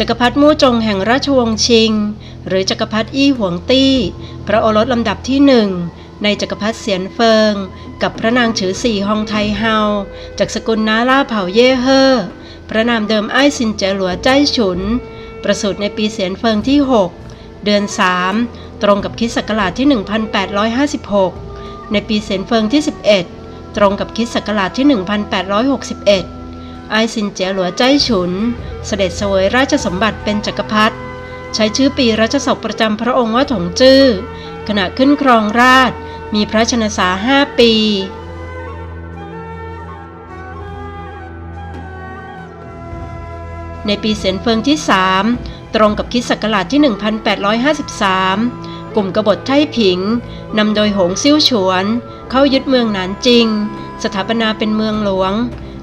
จักรพรรดิมู่จงแห่งราชวงศ์ชิง หรือจักรพรรดิอี้หวงตี้ พระโอรสลำดับที่หนึ่งในจักรพรรดิเสียนเฟิง กับพระนางฉือสี่ฮองไทเฮา จากสกุลนาล่าเผ่าเย่เฮ่อพระนามเดิมไอ้ายซินเจ๋อหลัวใจฉุน ประสูติในปีเสียนเฟิงที่ 6 เดือน 3 ตรงกับคริสต์ศักราชที่ 1856 ในปีเสียนเฟิงที่ 11 ตรงกับคริสต์ศักราชที่ 1861 ไอซินเจียหลัวใจฉุน เสด็จเสวยราชสมบัติเป็นจักรพรรดิใช้ชื่อปีรัชศกประจำพระองค์ว่าถงจื้อขณะขึ้นครองราชมีพระชนษาห้าปี ในปีเสนเฟิงที่ 3 ตรงกับคิดศักราชที่ 1853 กลุ่มกบฏไท่ผิงนำโดยหงซิ่วฉวน เข้ายึดเมืองหนานจิง สถาปนาเป็นเมืองหลวง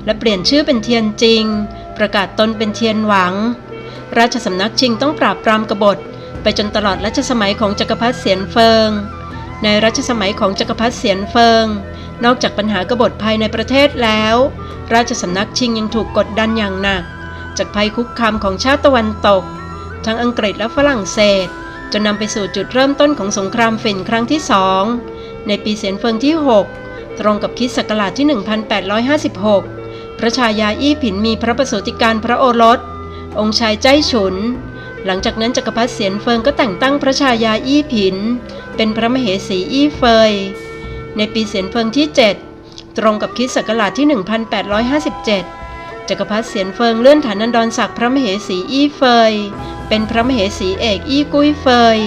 และเปลี่ยนชื่อเป็นเทียนจิง ประกาศตนเป็นเทียนหวัง ราชสำนักชิงต้องปราบปรามกบฏ ไปจนตลอดรัชสมัยของจักรพรรดิเสียนเฟิง ในรัชสมัยของจักรพรรดิเสียนเฟิง นอกจากปัญหากบฏภายในประเทศแล้ว ราชสำนักชิงยังถูกกดดันอย่างหนัก จากภัยคุกคามของชาติตะวันตก ทั้งอังกฤษและฝรั่งเศสจนนำไปสู่จุดเริ่มต้นของสงครามฝิ่นครั้งที่สองในปีเสียนเฟิงที่ 6 ตรงกับคริสต์ศักราชที่ 1856 พระชายาอี้ผินมีพระประสูติการพระโอรส องค์ชายใจฉุน หลังจากนั้นจักรพรรดิเสียนเฟิงก็แต่งตั้งพระชายาอี้ผิน เป็นพระมเหสีอี้เฟย ในปีเสียนเฟิงที่ 7 ตรงกับคริสต์ศักราชที่ 1857 จักรพรรดิเสียนเฟิงเลื่อนฐานันดรศักดิ์พระมเหสีอี้เฟย เป็นพระมเหสีเอกอี้กุ้ยเฟย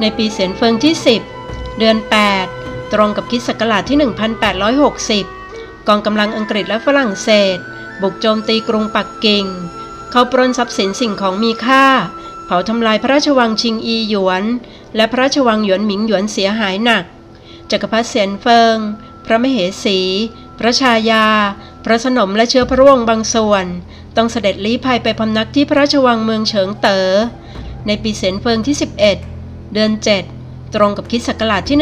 ในปีเสียนเฟิงที่ 10 เดือน 8 ตรงกับคริสต์ศักราชที่ 1860 กองกำลังอังกฤษและฝรั่งเศส บุกโจมตีกรุงปักกิ่ง เขาปล้นทรัพย์สินสิ่งของมีค่า เผาทำลายพระราชวังชิงอีหยวน และพระราชวังหยวนหมิงหยวนเสียหายหนัก จักรพรรดิเสียนเฟิง พระมเหสี พระชายา พระสนมและเชื้อพระวงศ์บางส่วน ต้องเสด็จลี้ภัยไปพำนักที่พระราชวังเมืองเฉิงเตอ๋อ ในปีเสียนเฟิงที่ 11 เดือน 7 ตรงกับคิดศักราชที่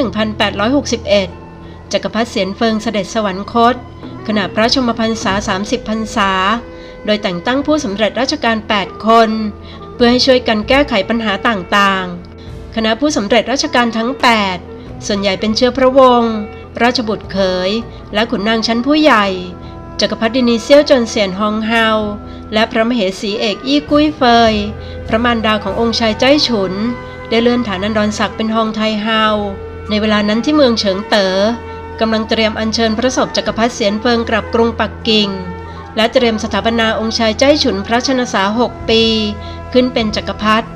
1861 จักรพรรดิเสียนเฟิงเสด็จสวรรคต ขณะพระชมพรรษา 30 พรรษา โดยแต่งตั้งผู้สำเร็จราชการ 8 คน เพื่อให้ช่วยกันแก้ไขปัญหาต่างๆ คณะผู้สำเร็จราชการทั้ง 8 ส่วนใหญ่เป็นเชื้อพระวงศ์ราชบุตรเขย และขุนนางชั้นผู้ใหญ่ จักรพรรดินีเซียวจนเซียนฮองเฮา และพระมเหสีเอกอี้กุ้ยเฟย พระมารดาขององค์ชายใจฉุน ได้เลื่อนฐานันดรศักดิ์เป็นฮองไทเฮาในเวลานั้นที่เมืองเฉิงเต๋อกำลังเตรียมอัญเชิญพระศพจักรพรรดิเสียนเฟิงกลับกรุงปักกิ่ง และเตรียมสถาปนาองค์ชายใจฉุนพระชนษาหกปี ขึ้นเป็นจักรพรรดิ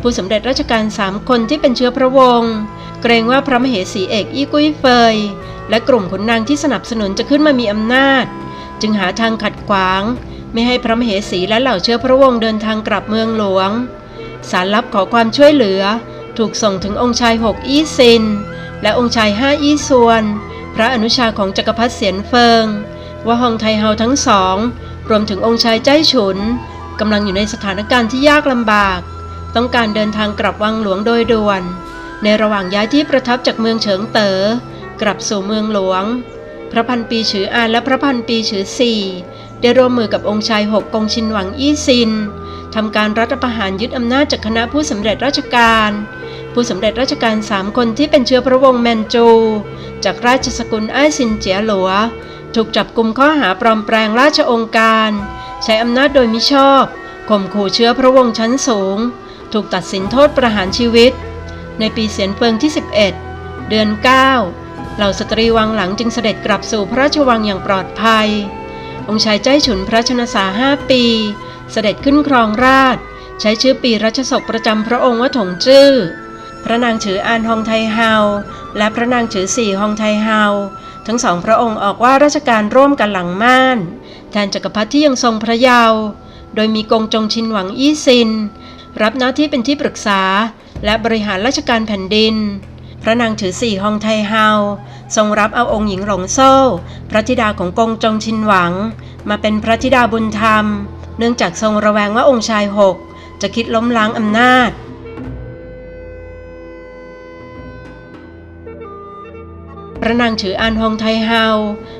ผู้สำเร็จราชการสามคนที่เป็นเชื้อพระวงศ์เกรงว่าพระมเหสีเอกอี้กุ้ยเฟย และกลุ่มขุนนางที่สนับสนุนจะขึ้นมามีอำนาจ จึงหาทางขัดขวาง ไม่ให้พระมเหสีและเหล่าเชื้อพระวงศ์เดินทางกลับเมืองหลวง สารลับขอความช่วยเหลือ ถูกส่งถึงองค์ชายหกอี้ซิน และองค์ชายห้าอี้ซวน พระอนุชาของจักรพรรดิเสียนเฟิงว่าฮองไทเฮาทั้งสอง รวมถึงองค์ชายใจฉุนกำลังอยู่ในสถานการณ์ที่ยากลำบาก ต้องการเดินทางกลับวังหลวงโดยด่วน ในระหว่างย้ายที่ประทับจากเมืองเฉิงเตอ๋อกลับสู่เมืองหลวง พระพันปีฉืออานและพระพันปีฉือสี่ได้ร่วมมือกับองค์ชายหกกงชินหวังอี้ซิน ทำการรัฐประหารยึดอำนาจจากคณะผู้สำเร็จราชการ ผู้สำเร็จราชการสามคนที่เป็นเชื้อพระวงศ์แมนจู จากราชสกุลอ้ายซินเจียหลัว ถูกจับกลุมข้อหาปลอมแปลงราชองค์การ ใช้อำนาจโดยมิชอบข่มขู่เชื้อพระวงศ์ชั้นสูง ถูกตัดสินโทษประหารชีวิต ในปีเสียนเฟิงที่ 11 เดือน 9 เหล่าสตรีวังหลังจึงเสด็จกลับสู่พระราชวังอย่างปลอดภัย องค์ชายใจฉุนพระชนษาห้าปี เสด็จขึ้นครองราช ใช้ชื่อปีรัชศกประจำพระองค์ว่าถงจื้อ พระนางฉืออานฮองไทเฮา และพระนางฉือสี่ฮองไทเฮา ทั้งสองพระองค์ออกว่าราชการร่วมกันหลังม่าน แทนจักรพรรดิที่ยังทรงพระเยาว์ โดยมีกงจงชินหวังอี้ซิน รับหน้าที่เป็นที่ปรึกษา และบริหารราชการแผ่นดิน พระนางถือสี่ฮองไทเฮาทรงรับเอาองค์หญิงหลงโซ่ พระธิดาของกงจงชินหวัง มาเป็นพระธิดาบุญธรรม เนื่องจากทรงระแวงว่าองค์ชายหกจะคิดล้มล้างอำนาจ พระนางฉืออานฮองไทเฮา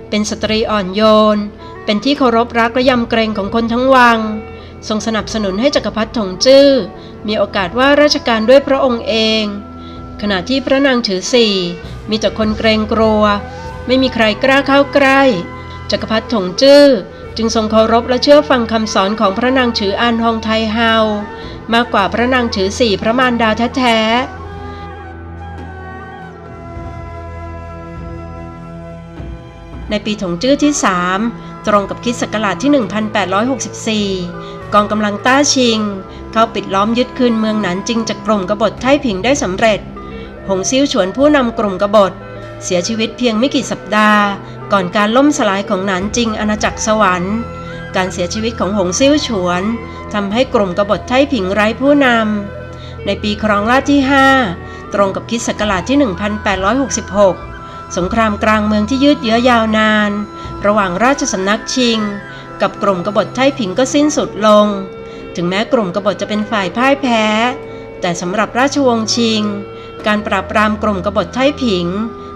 เป็นสตรีอ่อนโยน เป็นที่เคารพรักและยำเกรงของคนทั้งวัง ทรงสนับสนุนให้จักรพรรดิถงจื้อ มีโอกาสว่าราชการด้วยพระองค์เอง ขณะที่พระนางฉือสี่มีแต่คนเกรงกลัว ไม่มีใครกล้าเข้าใกล้ จักรพรรดิถงจื้อ จึงทรงเคารพและเชื่อฟังคำสอนของพระนางฉืออานฮองไทเฮามากกว่าพระนางฉือสี่พระมารดาแท้ๆ ในปีถงจื้อที่ 3 ตรงกับคิดศักราชที่ 1864 กองกำลังต้าชิง เข้าปิดล้อมยึดคืนเมืองหนานจิงจากกลุ่มกบฏไทผิงได้สำเร็จ หงซิ่วฉวนผู้นำกลุ่มกบฏ เสียชีวิตเพียงไม่กี่สัปดาห์ ก่อนการล่มสลายของหนานจิงอาณาจักรสวรรค์ การเสียชีวิตของหงซิ่วฉวนทำให้กลุ่มกบฏไทผิงไร้ผู้นำในปีครองราชที่ 5 ตรงกับคิดศักราชที่ 1866 สงครามกลางเมืองที่ยืดเยื้อยาวนาน ระหว่างราชสำนักชิง กับกลุ่มกบฏไทผิงก็สิ้นสุดลง ถึงแม้กลุ่มกบฏจะเป็นฝ่ายพ่ายแพ้ แต่สำหรับราชวงศ์ชิง การปราบปรามกลุ่มกบฏไทผิง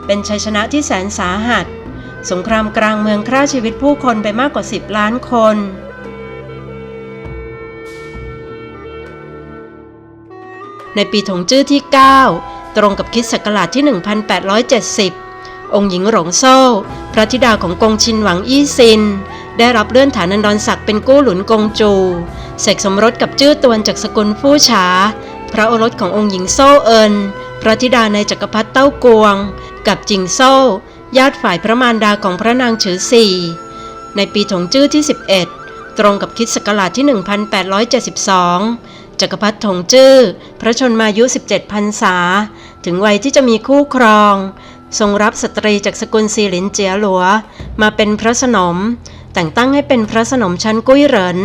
เป็นชัยชนะที่แสนสาหัส สงครามกลางเมืองฆ่าชีวิตผู้คนไปมากกว่า 10 ล้านคน ในปีถงจื้อที่ 9 ตรงกับคิดศักราชที่ 1870 องค์หญิงหลงโซ่ พระธิดาของกงชินหวังอี้ซิน ได้รับเลื่อนฐานันดรศักดิ์เป็นกู้หลุนกงจู เสกสมรสกับจื้อตวนจากสกุลฟู่ฉา พระโอรสขององค์หญิงโซ่เอิน ระธิดาในจักรพรรดิเต้ากวง กับจิงโซ่ ญาติฝ่ายพระมารดาของพระนางเฉือสี่ในปีถงจื้อที่ 11 ตรงกับคิดศักราชที่ 1872 จักรพรรดิถงจื้อ พระชนมายุ 17พรรษา ถึงวัยที่จะมีคู่ครอง ทรงรับสตรีจากสกุลซีหลินเจียหลัว มาเป็นพระสนม แต่งตั้งให้เป็นพระสนมชั้นกุ้ยเหริน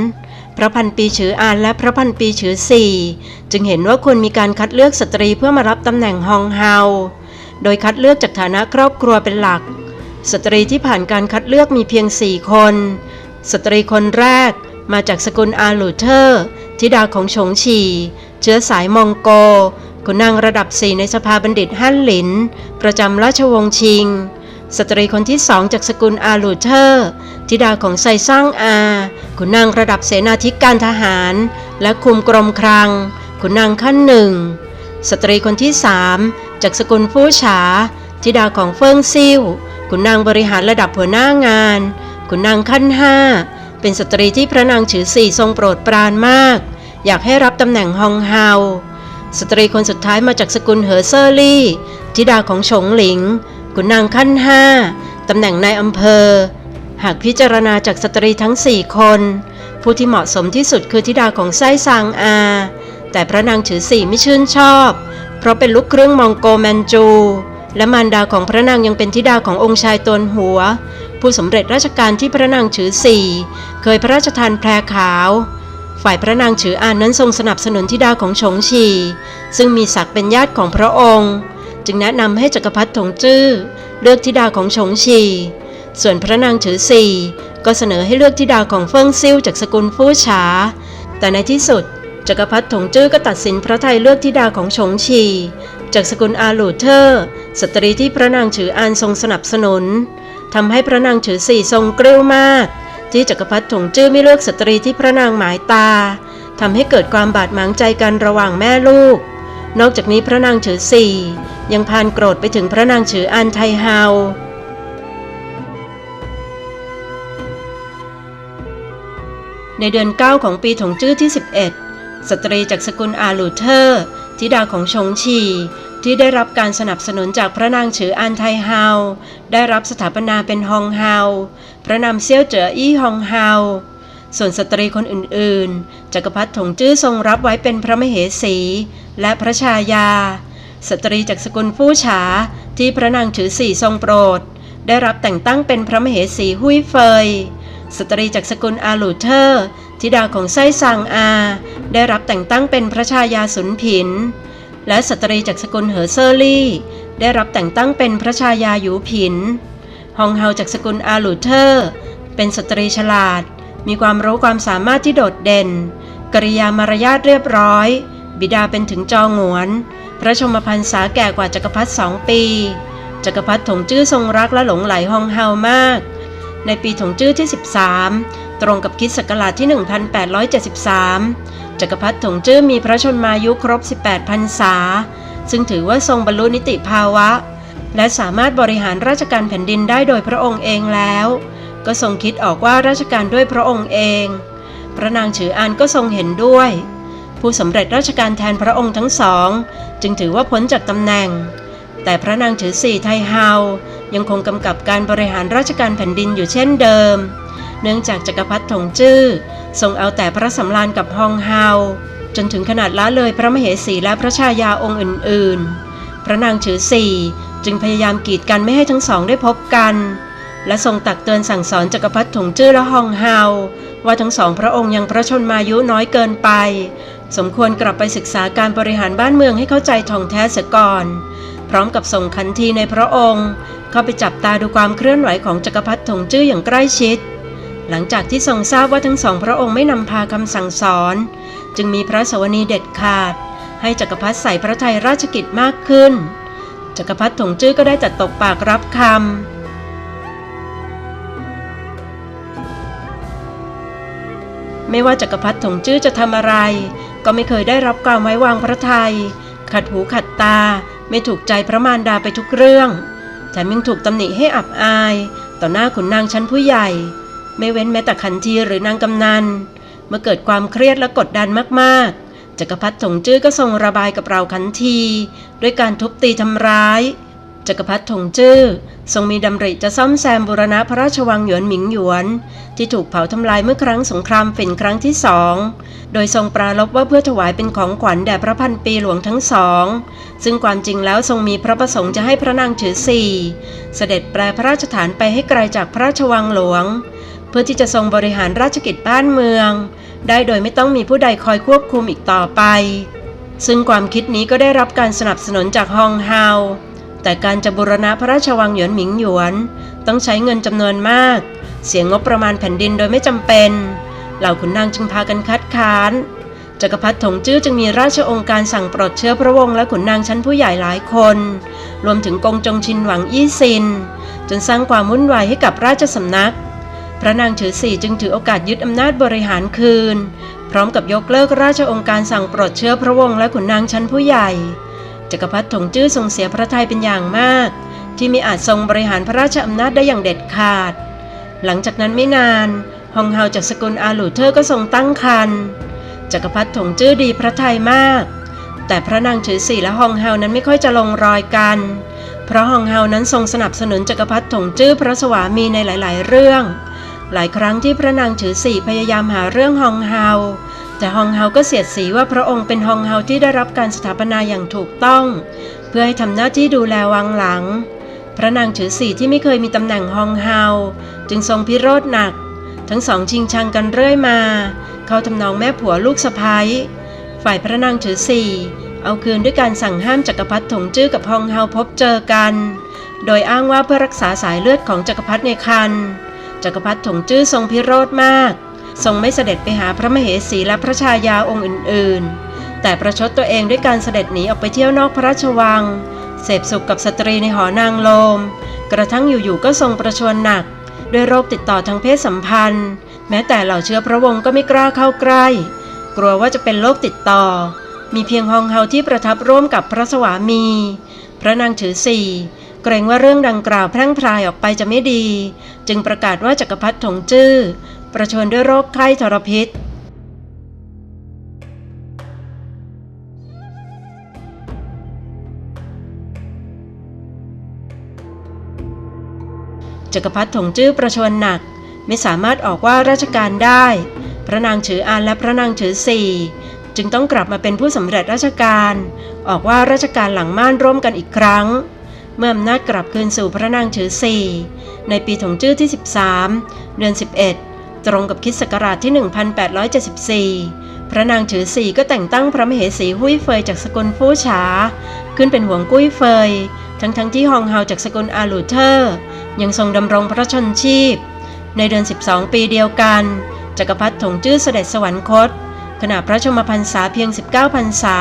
พระพันปีฉืออานและพระพันปีฉือสี่จึงเห็นว่าควรมีการคัดเลือกสตรีเพื่อมารับตำแหน่งฮองเฮา โดยคัดเลือกจากฐานะครอบครัวเป็นหลัก สตรีที่ผ่านการคัดเลือกมีเพียงสี่คน สตรีคนแรกมาจากสกุลอาลูเทอร์ธิดาของฉงฉีเชื้อสายมองโกคุณนางระดับสี่ในสภาบัณฑิตฮั่นหลิน ประจำราชวงศ์ชิง สตรีคนที่สองจากสกุลอาลูเทอร์ธิดาของไซซ่างอาคุณนางระดับเสนาธิการทหาร และคุมกรมครังคุณนางขั้นหนึ่ง สตรีคนที่สามจากสกุลฟู่ฉา ธิดาของเฟิงซิ่วคุณนางบริหารระดับหัวหน้างานคุณนางขั้นห้าเป็นสตรีที่พระนางฉือสี่ทรงโปรดปรานมาก อยากให้รับตำแหน่งฮองเฮาสตรีคนสุดท้ายมาจากสกุลเหอเซอร์ลี่ ธิดาของฉงหลิง ขุนนางขั้นห้าตำแหน่งนายอำเภอ หากพิจารณาจากสตรีทั้งสี่คน ผู้ที่เหมาะสมที่สุดคือธิดาของไส้ซางอา แต่พระนางฉือสี่ไม่ชื่นชอบ เพราะเป็นลูกครึ่งมองโกแมนจู และมารดาของพระนางยังเป็นธิดาขององค์ชายตนหัว ผู้สำเร็จราชการที่พระนางฉือสี่เคยพระราชทานแพรขาว ฝ่ายพระนางฉืออานนั้นทรงสนับสนุนธิดาของฉงชี ซึ่งมีศักดิ์เป็นญาติของพระองค์ จึงแนะนำให้จักรพรรดิถงจื้อเลือกธิดาของฉงชี ส่วนพระนางฉือซีก็เสนอให้เลือกธิดาของเฟิงซิ่วจากสกุลฟู่ฉา แต่ในที่สุดจักรพรรดิถงจื้อก็ตัดสินพระไทยเลือกธิดาของฉงชี จากสกุลอาหลูเทอร์ สตรีที่พระนางฉืออานทรงสนับสนุนทำให้พระนางฉือซีทรงกริ้วมาก ที่จักรพรรดิถงจื้อไม่เลือกสตรีที่พระนางหมายตาทำให้เกิดความบาดหมางใจกันระหว่างแม่ลูก นอกจากนี้พระนางเฉือสี่ยังพานโกรธไปถึงพระนางเฉืออันไทเฮาในเดือน 9 ของปีถงจื้อที่ 11 สตรีจากสกุลอาลูเทอร์ธิดาของชงชี ที่ได้รับการสนับสนุนจากพระนางเฉืออันไทเฮาได้รับสถาปนาเป็นฮองเฮาพระนามเซี่ยวเจ๋ออี้ฮองเฮา ส่วนสตรีคนอื่นๆ จักรพรรดิถงจื้อทรงรับไว้เป็นพระมเหสี และพระชายา สตรีจากสกุลฟู่ฉาที่พระนางฉือสี่ทรงโปรด ได้รับแต่งตั้งเป็นพระมเหสีหุยเฟย สตรีจากสกุลอาลูเทอร์ธิดาของไส้ซางอา ได้รับแต่งตั้งเป็นพระชายาสุนผิน และสตรีจากสกุลเหอเซอรี่ ได้รับแต่งตั้งเป็นพระชายาหยูผิน ฮองเฮาจากสกุลอาลูเทอร์ เป็นสตรีฉลาด มีความรู้ความสามารถที่โดดเด่น กริยามารยาทเรียบร้อย บิดาเป็นถึงจองหวน พระชมพรรษาแก่กว่าจักรพรรดิสองปี จักรพรรดิถงจื้อทรงรักและหลงไหลฮองเฮามาก ในปีถงจื้อที่ 13 ตรงกับคิดศักราชที่ 1873 จักรพรรดิถงจื้อมีพระชนมายุครบ 18 พรรษา ซึ่งถือว่าทรงบรรลุนิติภาวะ และสามารถบริหารราชการแผ่นดินได้โดยพระองค์เองแล้ว ก็ทรงคิดออกว่าราชการด้วยพระองค์เอง พระนางฉืออานก็ทรงเห็นด้วย ผู้สำเร็จราชการแทนพระองค์ทั้งสอง จึงถือว่าพ้นจากตำแหน่ง แต่พระนางถือสี่ไทเฮายังคงกำกับการบริหารราชการแผ่นดินอยู่เช่นเดิม เนื่องจากจักรพรรดิถงจื้อทรงเอาแต่พระสำราญกับฮองเฮาจนถึงขนาดละเลยพระมเหสีและพระชายาองค์อื่น ๆ พระนางถือสี่จึงพยายามกีดกันไม่ให้ทั้งสองได้พบกัน และทรงตักเตือนสั่งสอนจักรพรรดิถงจื้อและฮองเฮาว่าทั้งสองพระองค์ยังพระชนมายุน้อยเกินไป สมควรกลับไปศึกษาการบริหารบ้านเมืองให้เข้าใจท่องแท้เสียก่อน พร้อมกับส่งขันทีในพระองค์ เข้าไปจับตาดูความเคลื่อนไหวของจักรพรรดิถงจื้ออย่างใกล้ชิด หลังจากที่ทรงทราบว่าทั้งสองพระองค์ไม่นำพาคำสั่งสอน จึงมีพระสวนีเด็ดขาด ให้จักรพรรดิใส่พระทัยราชกิจมากขึ้น จักรพรรดิถงจื้อก็ได้จัดตกปากรับคำ ไม่ว่าจักรพรรดิถงจื้อจะทำอะไร ก็ไม่เคยได้รับการไว้วางพระทัยขัดหูขัดตา ไม่ถูกใจพระมารดาไปทุกเรื่องแถมยังถูกตำหนิให้อับอาย ต่อหน้าขุนนางชั้นผู้ใหญ่ ไม่เว้นแม้แต่ขันทีหรือนางกำนันเมื่อเกิดความเครียดและกดดันมากๆจักรพรรดิถงจื้อก็ทรงระบายกับเราขันที ด้วยการทุบตีทำร้าย จักรพรรดิถงจื้อทรงมีดำริจะซ่อมแซมบูรณะพระราชวังหยวนหมิงหยวน ที่ถูกเผาทำลายเมื่อครั้งสงครามฝิ่นครั้งที่สอง โดยทรงปรารภว่าเพื่อถวายเป็นของขวัญแด่พระพันปีหลวงทั้งสอง ซึ่งความจริงแล้วทรงมีพระประสงค์จะให้พระนางถือสี่เสด็จแปลพระราชฐานไปให้ไกลจากพระราชวังหลวง เพื่อที่จะทรงบริหารราชกิจบ้านเมือง ได้โดยไม่ต้องมีผู้ใดคอยควบคุมอีกต่อไป ซึ่งความคิดนี้ก็ได้รับการสนับสนุนจากฮองเฮา แต่การจะบูรณะพระราชวังหยวนหมิงหยวน ต้องใช้เงินจำนวนมาก เสียงบประมาณแผ่นดินโดยไม่จำเป็น เหล่าขุนนางจึงพากันคัดค้านจักรพรรดิถงจื้อจึงมีราชองค์การสั่งปลดเชื้อพระวงศ์และขุนนางชั้นผู้ใหญ่หลายคน รวมถึงกงจงชินหวังอี้ซิน จนสร้างความวุ่นวายให้กับราชสำนัก พระนางถือสี่จึงถือโอกาสยึดอำนาจบริหารคืน พร้อมกับยกเลิกราชองค์การสั่งปลดเชื้อพระวงศ์และขุนนางชั้นผู้ใหญ่ จักรพรรดิถงจื้อทรงเสียพระทัยเป็นอย่างมาก ที่มีอาจทรงบริหารพระราชอำนาจได้อย่างเด็ดขาด หลังจากนั้นไม่นานฮองเฮาจากสกุลอาหลูเทอร์ก็ทรงตั้งครรภ์จักรพรรดิถงจื้อดีพระทัยมาก แต่พระนางถือสี่และฮองเฮานั้นไม่ค่อยจะลงรอยกัน เพราะฮองเฮานั้นทรงสนับสนุนจักรพรรดิถงจื้อพระสวามีในหลาย ๆ เรื่อง หลายครั้งที่พระนางถือสี่พยายามหาเรื่องฮองเฮา แต่ฮองเฮาก็เสียดสีว่าพระองค์เป็นฮองเฮาที่ได้รับการสถาปนาอย่างถูกต้อง เพื่อให้ทำหน้าที่ดูแลวังหลัง พระนางถือสี่ที่ไม่เคยมีตำแหน่งฮองเฮาจึงทรงพิโรธหนัก ทั้งสองชิงชังกันเรื่อยมา เขาทำนองแม่ผัวลูกสะพ้ายฝ่ายพระนางถือสี่เอาคืนด้วยการสั่งห้ามจักรพรรดิถงจื้อกับฮองเฮาพบเจอกัน โดยอ้างว่าเพื่อรักษาสายเลือดของจักรพรรดิในคันจักรพรรดิถงจื้อทรงพิโรธมาก ทรงไม่เสด็จไปหาพระมเหสีและพระชายาองค์อื่นๆ แต่ประชดตัวเองด้วยการเสด็จหนีออกไปเที่ยวนอกพระราชวัง เสพสุขกับสตรีในหอนางโลม กระทั่งอยู่ๆก็ทรงประชวรหนัก ด้วยโรคติดต่อทางเพศสัมพันธ์ แม้แต่เหล่าเชื้อพระวงศ์ก็ไม่กล้าเข้าใกล้ กลัวว่าจะเป็นโรคติดต่อ มีเพียงฮองเฮาที่ประทับร่วมกับพระสวามี พระนางถือสี่เกรงว่าเรื่องดังกล่าวแพร่งพรายออกไปจะไม่ดี จึงประกาศว่าจักรพรรดิถงจื้อ ประชวรด้วยโรคไข้ทรพิษ จักรพรรดิถงจื้อประชวรหนักไม่สามารถออกว่าราชการได้ พระนางถืออานและพระนางถือสี่จึงต้องกลับมาเป็นผู้สำเร็จราชการ ออกว่าราชการหลังม่านร่วมกันอีกครั้ง เมื่ออำนาจกลับคืนสู่พระนางถือสี่ในปีถงจื้อที่ 13 เดือน 11 ตรงกับคิดศักราชที่ 1874 พระนางถือสีก็แต่งตั้งพระมเหสีหุ้ยเฟยจากสกุลฟู่ฉา ขึ้นเป็นห่วงกุ้ยเฟย ทั้งทั้งๆที่ฮองเฮาจากสกุลอาลูเทอร์ ยังทรงดำรงพระชนชีพ ในเดือน 12 ปีเดียวกัน จักรพรรดิถงจื้อเสด็จสวรรคต ขณะพระชมพรรษาเพียง 19 พรรษา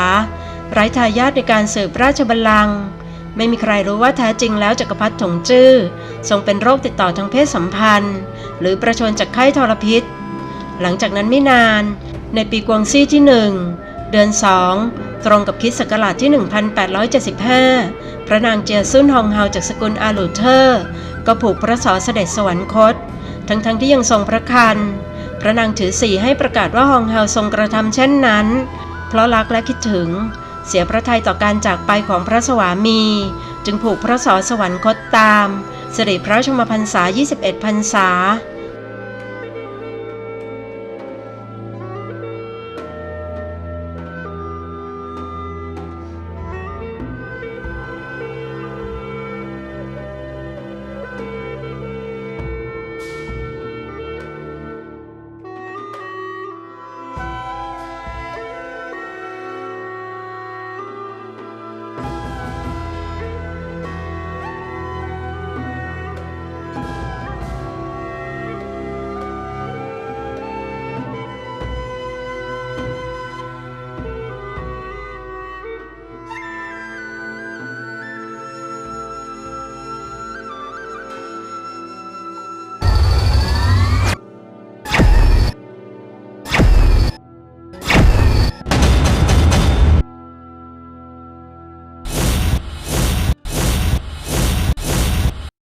ไร้ทายาทในการสืบราชบัลลังก์ ไม่มีใครรู้ว่าแท้จริงแล้วจักรพรรดิถงจื้อทรงเป็นโรคติดต่อทางเพศสัมพันธ์ หรือประชวรจากไข้ทรพิษ หลังจากนั้นไม่นาน ในปีกวางซี่ที่หนึ่งเดือนสองตรงกับคิดศักราชที่ 1875 พระนางเจียซุนฮองเฮาจากสกุลอาลูเทอร์ ก็ผูกพระสอเสด็จสวรรคต ทั้งๆทที่ยังทรงพระคัน พระนางถือสีให้ประกาศว่าฮองเฮาทรงกระทำเช่นนั้น เพราะรักและคิดถึง เสียพระทัยต่อการจากไปของพระสวามี จึงผูกพระสอสวรรคตตามสิริพระชมพรรษา 21 พรรษา